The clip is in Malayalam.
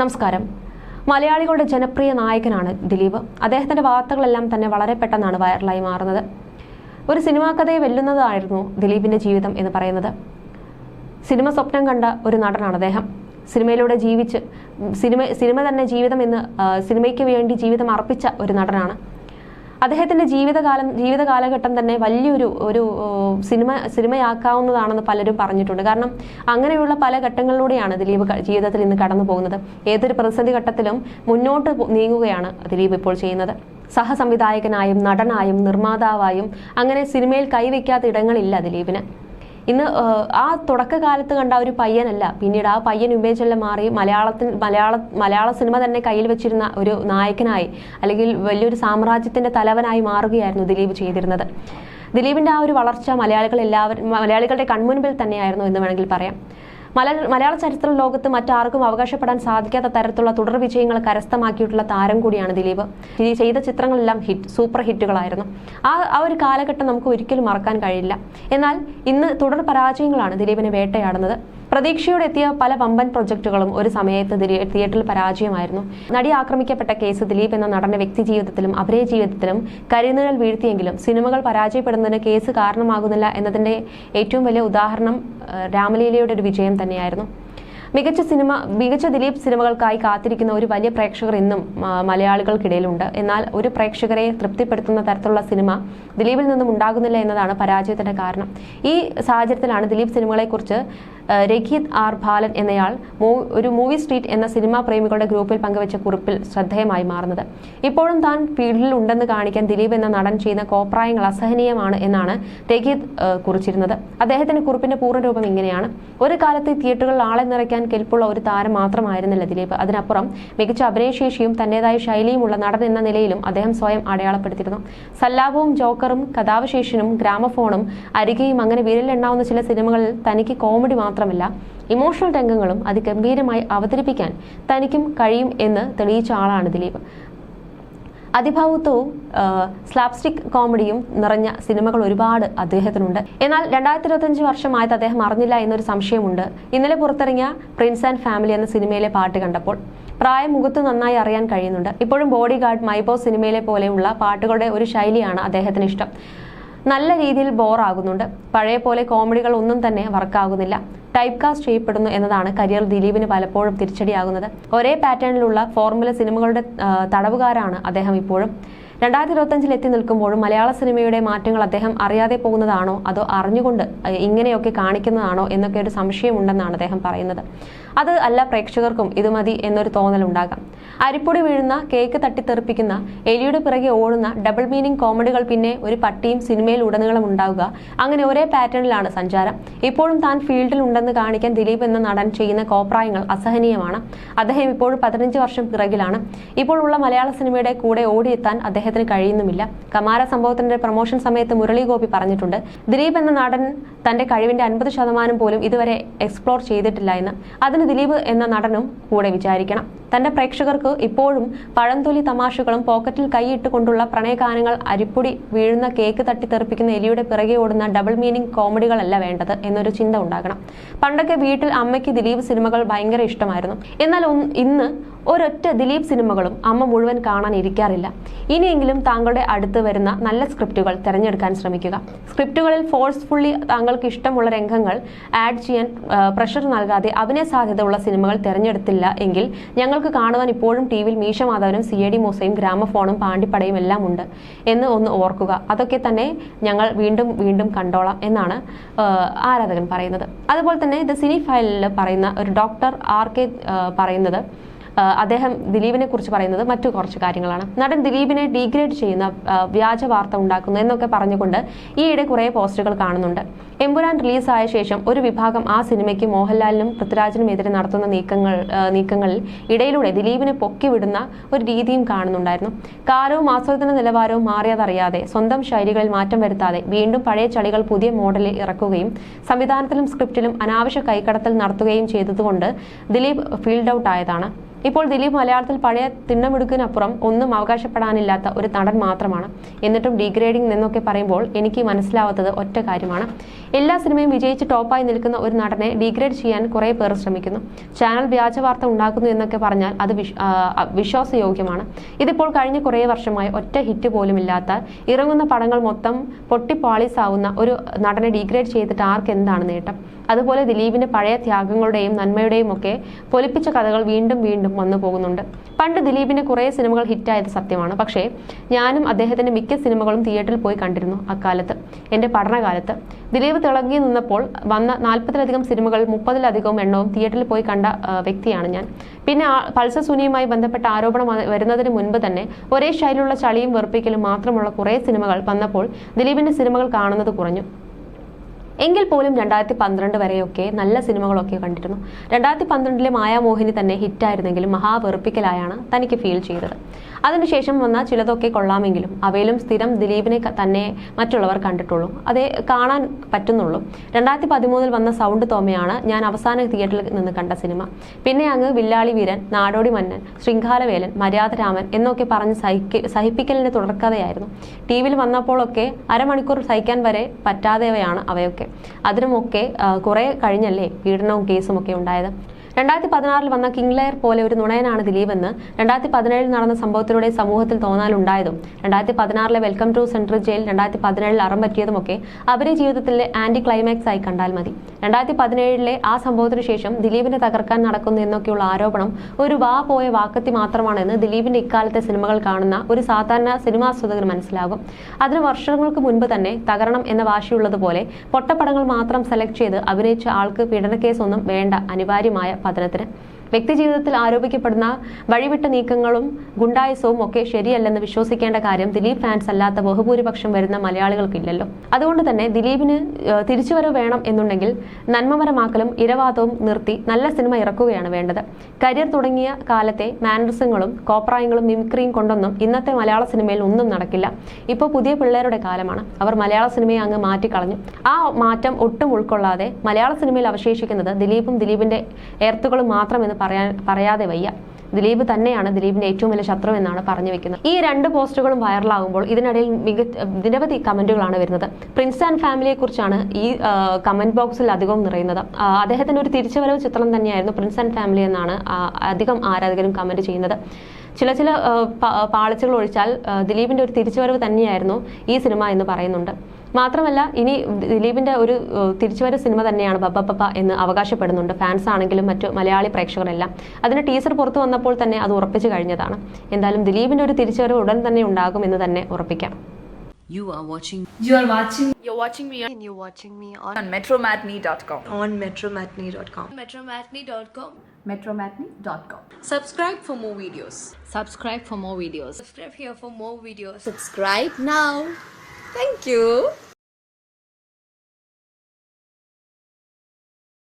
നമസ്കാരം. മലയാളികളുടെ ജനപ്രിയ നായകനാണ് ദിലീപ്. അദ്ദേഹത്തിന്റെ വാർത്തകളെല്ലാം തന്നെ വളരെ പെട്ടെന്നാണ് വൈറലായി മാറുന്നത്. ഒരു സിനിമാ കഥയെ വെല്ലുന്നതായിരുന്നു ദിലീപിന്റെ ജീവിതം എന്ന് പറയുന്നത്. സിനിമ സ്വപ്നം കണ്ട ഒരു നടനാണ് അദ്ദേഹം. സിനിമയിലൂടെ ജീവിച്ച് സിനിമ സിനിമ തന്നെ ജീവിതം എന്ന് സിനിമയ്ക്ക് വേണ്ടി ജീവിതം അർപ്പിച്ച ഒരു നടനാണ്. അദ്ദേഹത്തിന്റെ ജീവിതകാലം ജീവിത കാലഘട്ടം തന്നെ വലിയൊരു ഒരു സിനിമ സിനിമയാക്കാവുന്നതാണെന്ന് പലരും പറഞ്ഞിട്ടുണ്ട്. കാരണം അങ്ങനെയുള്ള പല ഘട്ടങ്ങളിലൂടെയാണ് ദിലീപ് ജീവിതത്തിൽ ഇന്ന് കടന്നു പോകുന്നത്. ഏതൊരു പ്രതിസന്ധി ഘട്ടത്തിലും മുന്നോട്ട് നീങ്ങുകയാണ് ദിലീപ് ഇപ്പോൾ ചെയ്യുന്നത്. സഹസംവിധായകനായും നടനായും നിർമ്മാതാവായും അങ്ങനെ സിനിമയിൽ കൈവയ്ക്കാത്ത ഇടങ്ങളില്ല ദിലീപിന്. ഇന്ന് ആ തുടക്കകാലത്ത് കണ്ട ഒരു പയ്യനല്ല. പിന്നീട് ആ പയ്യൻ ഇമേജെല്ലാം മാറി മലയാളത്തിൽ മലയാള മലയാള സിനിമ തന്നെ കയ്യിൽ വെച്ചിരുന്ന ഒരു നായകനായി അല്ലെങ്കിൽ വലിയൊരു സാമ്രാജ്യത്തിന്റെ തലവനായി മാറുകയായിരുന്നു ദിലീപ് ചെയ്തിരുന്നത്. ദിലീപിന്റെ ആ ഒരു വളർച്ച മലയാളികൾ എല്ലാവരും മലയാളികളുടെ കൺമുൻപിൽ തന്നെയായിരുന്നു എന്ന് വേണമെങ്കിൽ പറയാം. മലയാള ചരിത്ര ലോകത്ത് മറ്റാർക്കും അവകാശപ്പെടാൻ സാധിക്കാത്ത തരത്തിലുള്ള തുടർ വിജയങ്ങൾ കരസ്ഥമാക്കിയിട്ടുള്ള താരം കൂടിയാണ് ദിലീപ്. ചെയ്ത ചിത്രങ്ങളെല്ലാം ഹിറ്റ് സൂപ്പർ ഹിറ്റുകളായിരുന്നു. ആ ആ ഒരു കാലഘട്ടം നമുക്ക് ഒരിക്കലും മറക്കാൻ കഴിയില്ല. എന്നാൽ ഇന്ന് തുടർ പരാജയങ്ങളാണ് ദിലീപിനെ വേട്ടയാടുന്നത്. പ്രതീക്ഷയോടെ എത്തിയ പല വമ്പൻ പ്രൊജക്ടുകളും ഒരു സമയത്ത് തിയേറ്ററിൽ പരാജയമായിരുന്നു. നടി ആക്രമിക്കപ്പെട്ട കേസ് ദിലീപ് എന്ന നടന്റെ വ്യക്തി ജീവിതത്തിലും അഭിനയ ജീവിതത്തിലും കരുന്നുകൾ വീഴ്ത്തിയെങ്കിലും സിനിമകൾ പരാജയപ്പെടുന്നതിന് കേസ് കാരണമാകുന്നില്ല എന്നതിന്റെ ഏറ്റവും വലിയ ഉദാഹരണം രാമലീലയുടെ ഒരു വിജയം തന്നെയായിരുന്നു. മികച്ച സിനിമ മികച്ച ദിലീപ് സിനിമകൾക്കായി കാത്തിരിക്കുന്ന ഒരു വലിയ പ്രേക്ഷകർ ഇന്നും മലയാളികൾക്കിടയിലുണ്ട്. എന്നാൽ ഒരു പ്രേക്ഷകരെ തൃപ്തിപ്പെടുത്തുന്ന തരത്തിലുള്ള സിനിമ ദിലീപിൽ നിന്നും ഉണ്ടാകുന്നില്ല എന്നതാണ് പരാജയത്തിന്റെ കാരണം. ഈ സാഹചര്യത്തിലാണ് ദിലീപ് സിനിമകളെക്കുറിച്ച് ആ, രഘീത് ആർ ബാലൻ എന്നയാൾ ഒരു മൂവി സ്ട്രീറ്റ് എന്ന സിനിമാ പ്രേമികളുടെ ഗ്രൂപ്പിൽ പങ്കുവച്ച കുറിപ്പിൽ ശ്രദ്ധേയമായി മാറുന്നത്. ഇപ്പോഴും താൻ ഫീൽഡിൽ ഉണ്ടെന്ന് കാണിക്കാൻ ദിലീപ് എന്ന നടൻ ചെയ്യുന്ന കോപ്രായങ്ങൾ അസഹനീയമാണ് എന്നാണ് രഖിത് കുറിച്ചിരുന്നത്. അദ്ദേഹത്തിന്റെ കുറിപ്പിന്റെ പൂർണരൂപം ഇങ്ങനെയാണ്. ഒരു കാലത്ത് തിയേറ്ററുകളിൽ ആളെ നിറയ്ക്കാൻ കെൽപ്പുള്ള ഒരു താരം മാത്രമായിരുന്നില്ല ദിലീപ്. അതിനപ്പുറം മികച്ച അഭിനയശേഷിയും തന്റേതായ ശൈലിയുമുള്ള നടൻ എന്ന നിലയിലും അദ്ദേഹം സ്വയം അടയാളപ്പെടുത്തിയിരുന്നു. സല്ലാപവും ജോക്കറും കഥാവശേഷനും ഗ്രാമഫോണും അരികയും അങ്ങനെ വിരലിലെണ്ണാവുന്ന ചില സിനിമകളിൽ തനിക്ക് കോമഡി മാത്രമല്ല ഇമോഷണൽ രംഗങ്ങളും അതിഗംഭീരമായി അവതരിപ്പിക്കാൻ തനിക്കും കഴിയും എന്ന് തെളിയിച്ച ആളാണ് ദിലീപ്. അതിഭാവുത്വവും സ്ലാപ്സ്റ്റിക് കോമഡിയും നിറഞ്ഞ സിനിമകൾ ഒരുപാട് അദ്ദേഹത്തിനുണ്ട്. എന്നാൽ രണ്ടായിരത്തി ഇരുപത്തഞ്ച് വർഷമായത് അദ്ദേഹം അറിഞ്ഞില്ല എന്നൊരു സംശയമുണ്ട്. ഇന്നലെ പുറത്തിറങ്ങിയ പ്രിൻസ് ആൻഡ് ഫാമിലി എന്ന സിനിമയിലെ പാട്ട് കണ്ടപ്പോൾ പ്രായം മുഖത്ത് നന്നായി അറിയാൻ കഴിയുന്നുണ്ട്. ഇപ്പോഴും ബോഡി ഗാർഡ് മൈബോ സിനിമയിലെ പോലെയുള്ള പാട്ടുകളുടെ ഒരു ശൈലിയാണ് അദ്ദേഹത്തിന് ഇഷ്ടം. നല്ല രീതിയിൽ ബോറാകുന്നുണ്ട് പഴയ പോലെ കോമഡികൾ ഒന്നും തന്നെ വർക്കാകുന്നില്ല ടൈപ്പ് കാസ്റ്റ് ചെയ്യപ്പെടുന്നു എന്നതാണ് കരിയർ ദിലീപിന് പലപ്പോഴും തിരിച്ചടിയാകുന്നത്. ഒരേ പാറ്റേണിലുള്ള ഫോർമുല സിനിമകളുടെ തടവുകാരാണ് അദ്ദേഹം ഇപ്പോഴും. രണ്ടായിരത്തി ഇരുപത്തഞ്ചിൽ എത്തി നിൽക്കുമ്പോഴും മലയാള സിനിമയുടെ മാറ്റങ്ങൾ അദ്ദേഹം അറിയാതെ പോകുന്നതാണോ അതോ അറിഞ്ഞുകൊണ്ട് ഇങ്ങനെയൊക്കെ കാണിക്കുന്നതാണോ എന്നൊക്കെ ഒരു സംശയമുണ്ടെന്നാണ് അദ്ദേഹം പറയുന്നത്. അത് അല്ല പ്രേക്ഷകർക്കും ഇത് മതി എന്നൊരു തോന്നലുണ്ടാകാം. അരിപ്പൊടി വീഴുന്ന കേക്ക് തട്ടിത്തെറിപ്പിക്കുന്ന എലിയുടെ പിറകെ ഓടുന്ന ഡബിൾ മീനിങ് കോമഡികൾ പിന്നെ ഒരു പട്ടിയും സിനിമയിൽ ഉടനീളം ഉണ്ടാവുക അങ്ങനെ ഒരേ പാറ്റേണിലാണ് സഞ്ചാരം. ഇപ്പോഴും താൻ ഫീൽഡിൽ ഉണ്ടെന്ന് കാണിക്കാൻ ദിലീപ് എന്ന നടൻ ചെയ്യുന്ന കോപ്രായങ്ങൾ അസഹനീയമാണ്. അദ്ദേഹം ഇപ്പോഴും പതിനഞ്ച് വർഷം പിറകിലാണ്. ഇപ്പോഴുള്ള മലയാള സിനിമയുടെ കൂടെ ഓടിയെത്താൻ അദ്ദേഹത്തിന് കഴിയുന്നുമില്ല. കമാര സംഭവത്തിന്റെ പ്രൊമോഷൻ സമയത്ത് മുരളി ഗോപി പറഞ്ഞിട്ടുണ്ട് ദിലീപ് എന്ന നടൻ തന്റെ കഴിവിന്റെ അൻപത് ശതമാനം പോലും ഇതുവരെ എക്സ്പ്ലോർ ചെയ്തിട്ടില്ല എന്ന്. അതിന് ദിലീപ് എന്ന നടനും കൂടെ വിചാരിക്കണം. തന്റെ പ്രേക്ഷകർക്ക് ഇപ്പോഴും പഴംതൊലി തമാശകളും പോക്കറ്റിൽ കൈയിട്ട് കൊണ്ടുള്ള പ്രണയഗാനങ്ങൾ അരിപ്പൊടി വീഴുന്ന കേക്ക് തട്ടിത്തെറിപ്പിക്കുന്ന എലിയുടെ പിറകെ ഓടുന്ന ഡബിൾ മീനിങ് കോമഡികളല്ല വേണ്ടത് എന്നൊരു ചിന്ത ഉണ്ടാകണം. പണ്ടൊക്കെ വീട്ടിൽ അമ്മയ്ക്ക് ദിലീപ് സിനിമകൾ ഭയങ്കര ഇഷ്ടമായിരുന്നു. എന്നാൽ ഇന്ന് ഒരൊറ്റ ദിലീപ് സിനിമകളും അമ്മ മുഴുവൻ കാണാൻ ഇരിക്കാറില്ല. ഇനിയെങ്കിലും താങ്കളുടെ അടുത്ത് വരുന്ന നല്ല സ്ക്രിപ്റ്റുകൾ തിരഞ്ഞെടുക്കാൻ ശ്രമിക്കുക. സ്ക്രിപ്റ്റുകളിൽ ഫോഴ്സ്ഫുള്ളി താങ്കൾക്ക് ഇഷ്ടമുള്ള രംഗങ്ങൾ ആഡ് ചെയ്യാൻ പ്രഷർ നൽകാതെ അഭിനയ സാധ്യതയുള്ള സിനിമകൾ തിരഞ്ഞെടുത്തില്ല എങ്കിൽ ഞങ്ങൾക്ക് കാണുവാൻ ഇപ്പോഴും ടി വിയിൽ മീശ മാധവനും സി എ ഡി മൂസയും ഗ്രാമഫോണും പാണ്ടിപ്പടയും എല്ലാം ഉണ്ട് എന്ന് ഒന്ന് ഓർക്കുക. അതൊക്കെ തന്നെ ഞങ്ങൾ വീണ്ടും വീണ്ടും കണ്ടോളാം എന്നാണ് ആരാധകൻ പറയുന്നത്. അതുപോലെ തന്നെ ഇത് സിനി ഫയലിൽ പറയുന്ന ഒരു ഡോക്ടർ ആർ കെ പറയുന്നത് അദ്ദേഹം ദിലീപിനെ കുറിച്ച് പറയുന്നത് മറ്റു കുറച്ച് കാര്യങ്ങളാണ്. നടൻ ദിലീപിനെ ഡീഗ്രേഡ് ചെയ്യുന്ന വ്യാജ വാർത്ത ഉണ്ടാക്കുന്നു എന്നൊക്കെ പറഞ്ഞുകൊണ്ട് ഈയിടെ കുറേ പോസ്റ്റുകൾ കാണുന്നുണ്ട്. എമ്പുരാൻ റിലീസായ ശേഷം ഒരു വിഭാഗം ആ സിനിമയ്ക്ക് മോഹൻലാലിനും പൃഥ്വിരാജിനും എതിരെ നടത്തുന്ന നീക്കങ്ങൾ നീക്കങ്ങളിൽ ഇടയിലൂടെ ദിലീപിനെ പൊക്കിവിടുന്ന ഒരു രീതിയും കാണുന്നുണ്ടായിരുന്നു. കാലവും ആസ്വാദന നിലവാരവും മാറിയതറിയാതെ സ്വന്തം ശൈലികളിൽ മാറ്റം വരുത്താതെ വീണ്ടും പഴയ ചളികൾ പുതിയ മോഡലിൽ ഇറക്കുകയും സംവിധാനത്തിലും സ്ക്രിപ്റ്റിലും അനാവശ്യ കൈക്കടത്തൽ നടത്തുകയും ചെയ്തതുകൊണ്ട് ദിലീപ് ഫീൽഡ് ഔട്ട് ആയതാണ്. ഇപ്പോൾ ദിലീപ് മലയാളത്തിൽ പഴയ തിണ്ണമിടുക്കിനപ്പുറം ഒന്നും അവകാശപ്പെടാനില്ലാത്ത ഒരു നടൻ മാത്രമാണ്. എന്നിട്ടും ഡീഗ്രേഡിംഗ് എന്നൊക്കെ പറയുമ്പോൾ എനിക്ക് മനസ്സിലാവാത്തത് ഒറ്റ കാര്യമാണ്. എല്ലാ സിനിമയും വിജയിച്ച് ടോപ്പായി നിൽക്കുന്ന ഒരു നടനെ ഡീഗ്രേഡ് ചെയ്യാൻ കുറേ പേർ ശ്രമിക്കുന്നു. ചാനൽ വ്യാജ വാർത്ത ഉണ്ടാക്കുന്നു എന്നൊക്കെ പറഞ്ഞാൽ അത് വിശ്വാസയോഗ്യമാണ്. ഇതിപ്പോൾ കഴിഞ്ഞ കുറേ വർഷമായി ഒറ്റ ഹിറ്റ് പോലും ഇല്ലാത്ത ഇറങ്ങുന്ന പടങ്ങൾ മൊത്തം പൊട്ടിപ്പാളീസാവുന്ന ഒരു നടനെ ഡീഗ്രേഡ് ചെയ്തിട്ട് ആർക്ക് എന്താണ് നേട്ടം? അതുപോലെ ദിലീപിന്റെ പഴയ ത്യാഗങ്ങളുടെയും നന്മയുടെയും ഒക്കെ പൊലിപ്പിച്ച കഥകൾ വീണ്ടും വീണ്ടും വന്നു പോകുന്നുണ്ട്. പണ്ട് ദിലീപിന്റെ കുറേ സിനിമകൾ ഹിറ്റായത് സത്യമാണ്. പക്ഷേ ഞാനും അദ്ദേഹത്തിന്റെ മിക്ക സിനിമകളും തിയേറ്ററിൽ പോയി കണ്ടിരുന്നു അക്കാലത്ത്. എന്റെ പഠനകാലത്ത്. ദിലീപ് തിളങ്ങി നിന്നപ്പോൾ വന്ന നാൽപ്പതിലധികം സിനിമകൾ മുപ്പതിലധികവും എണ്ണവും തിയേറ്ററിൽ പോയി കണ്ട വ്യക്തിയാണ് ഞാൻ. പിന്നെ പൾസ സുനിയുമായി ബന്ധപ്പെട്ട ആരോപണം വരുന്നതിന് മുൻപ് തന്നെ ഒരേ ശൈലിയുള്ള ചളിയും വെറുപ്പിക്കലും മാത്രമുള്ള കുറേ സിനിമകൾ വന്നപ്പോൾ ദിലീപിന്റെ സിനിമകൾ കാണുന്നത് കുറഞ്ഞു. എങ്കിൽ പോലും രണ്ടായിരത്തി പന്ത്രണ്ട് വരെയൊക്കെ നല്ല സിനിമകളൊക്കെ കണ്ടിരുന്നു. രണ്ടായിരത്തി പന്ത്രണ്ടിലെ മായാമോഹിനി തന്നെ ഹിറ്റായിരുന്നെങ്കിലും മഹാവെറുപ്പിക്കലായാണ് തനിക്ക് ഫീൽ ചെയ്തത്. അതിനുശേഷം വന്ന ചിലതൊക്കെ കൊള്ളാമെങ്കിലും അവയിലും സ്ഥിരം ദിലീപിനെ തന്നെ മറ്റുള്ളവർ കണ്ടിട്ടുള്ളൂ. അതേ കാണാൻ പറ്റുന്നുള്ളൂ. രണ്ടായിരത്തി പതിമൂന്നിൽ വന്ന സൗണ്ട് തോമയാണ് ഞാൻ അവസാന തിയേറ്ററിൽ നിന്ന് കണ്ട സിനിമ. പിന്നെ അങ്ങ് വില്ലാളി വീരൻ നാടോടി മന്നൻ ശൃംഖാലവേലൻ മര്യാദരാമൻ എന്നൊക്കെ പറഞ്ഞ് സഹിക്ക സഹിപ്പിക്കലിന്റെ തുടർക്കഥയായിരുന്നു. ടി വിയിൽ വന്നപ്പോഴൊക്കെ അരമണിക്കൂർ സഹിക്കാൻ വരെ പറ്റാതെവയാണ് അവയൊക്കെ. അതിനുമൊക്കെ കുറേ കഴിഞ്ഞല്ലേ പീഡനവും കേസും ഒക്കെ ഉണ്ടായത്. രണ്ടായിരത്തി പതിനാറിൽ വന്ന കിങ്ലെയർ പോലെ ഒരു നുണയനാണ് ദിലീപ് എന്ന് രണ്ടായിരത്തി പതിനേഴിൽ നടന്ന സംഭവത്തിലൂടെ സമൂഹത്തിൽ തോന്നാലുണ്ടായതും രണ്ടായിരത്തി പതിനാറിലെ വെൽക്കം ടു സെൻട്രൽ ജയിൽ രണ്ടായിരത്തി പതിനേഴിൽ അറം പറ്റിയതുമൊക്കെ അവരെ ജീവിതത്തിലെ ആന്റി ക്ലൈമാക്സ് ആയി കണ്ടാൽ മതി. രണ്ടായിരത്തി പതിനേഴിലെ ആ സംഭവത്തിന് ശേഷം ദിലീപിനെ തകർക്കാൻ നടക്കുന്നു എന്നൊക്കെയുള്ള ആരോപണം ഒരു വാ പോയ വാക്കത്തി മാത്രമാണെന്ന് ദിലീപിന്റെ ഇക്കാലത്തെ സിനിമകൾ കാണുന്ന ഒരു സാധാരണ സിനിമാസ്വദകന് മനസ്സിലാകും. അതിന് വർഷങ്ങൾക്ക് മുൻപ് തന്നെ തകരണം എന്ന വാശിയുള്ളതുപോലെ പൊട്ടപ്പടങ്ങൾ മാത്രം സെലക്ട് ചെയ്ത് അഭിനയിച്ച ആൾക്ക് പീഡനക്കേസൊന്നും വേണ്ട അനിവാര്യമായ പതനത്തിന് വ്യക്തിജീവിതത്തിൽ ആരോപിക്കപ്പെടുന്ന വഴിവിട്ട നീക്കങ്ങളും ഗുണ്ടായസവും ഒക്കെ ശരിയല്ലെന്ന് വിശ്വസിക്കേണ്ട കാര്യം ദിലീപ് ഫാൻസ് അല്ലാത്ത ബഹുഭൂരിപക്ഷം വരുന്ന മലയാളികൾക്കില്ലല്ലോ. അതുകൊണ്ട് തന്നെ ദിലീപിന് തിരിച്ചുവരവ് വേണം എന്നുണ്ടെങ്കിൽ നന്മമരമാക്കലും ഇരവാദവും നിർത്തി നല്ല സിനിമ ഇറക്കുകയാണ് വേണ്ടത്. കരിയർ തുടങ്ങിയ കാലത്തെ മാനറിസങ്ങളും കോപ്രായങ്ങളും മിമിക്രിയും കൊണ്ടൊന്നും ഇന്നത്തെ മലയാള സിനിമയിൽ ഒന്നും നടക്കില്ല. ഇപ്പോൾ പുതിയ പിള്ളേരുടെ കാലമാണ്. അവർ മലയാള സിനിമയെ അങ്ങ് മാറ്റിക്കളഞ്ഞു. ആ മാറ്റം ഒട്ടും ഉൾക്കൊള്ളാതെ മലയാള സിനിമയിൽ അവശേഷിക്കുന്നത് ദിലീപും ദിലീപിന്റെ എർത്തുകളും മാത്രമെന്ന് പറയാൻ പറയാതെ വയ്യ. ദിലീപ് തന്നെയാണ് ദിലീപിന്റെ ഏറ്റവും വലിയ ശത്രു എന്നാണ് പറഞ്ഞു വെക്കുന്നത്. ഈ രണ്ട് പോസ്റ്റുകളും വൈറലാകുമ്പോൾ ഇതിനിടയിൽ മിക നിരവധി കമന്റുകളാണ് വരുന്നത്. പ്രിൻസ് ആൻഡ് ഫാമിലിയെ കുറിച്ചാണ് ഈ കമന്റ് ബോക്സിൽ അധികവും നിറയുന്നത്. അദ്ദേഹത്തിന്റെ ഒരു തിരിച്ചുവരവ് ചിത്രം തന്നെയായിരുന്നു പ്രിൻസ് ആൻഡ് ഫാമിലി എന്നാണ് അധികം ആരാധകരും കമന്റ് ചെയ്യുന്നത്. ചില ചില പാളിച്ചകൾ ഒഴിച്ചാൽ ദിലീപിന്റെ ഒരു തിരിച്ചുവരവ് തന്നെയായിരുന്നു ഈ സിനിമ എന്ന് പറയുന്നുണ്ട്. മാത്രമല്ല ഇനി ദിലീപിന്റെ ഒരു തിരിച്ചുവര തിരിച്ചുവരവ് സിനിമ തന്നെയാണ് പപ്പ പപ്പ എന്ന് അവകാശപ്പെടുന്നുണ്ട് ഫാൻസ് ആണെങ്കിലും മറ്റു മലയാളി പ്രേക്ഷകരെല്ലാം അതിന് ടീസർ പുറത്തു വന്നപ്പോൾ തന്നെ അത് ഉറപ്പിച്ചു കഴിഞ്ഞതാണ് എന്തായാലും ദിലീപിന്റെ ഒരു തിരിച്ചുവരവ് ഉടൻ തന്നെ ഉണ്ടാകും എന്ന് തന്നെ ഉറപ്പിക്കാം You are watching You are watching You're watching me and you're watching me on on metromatney.com. on metromatney.com. Metromatney.com. Metromatney.com. Subscribe for more videos. subscribe for more videos Subscribe here for more videos. subscribe now. Thank you.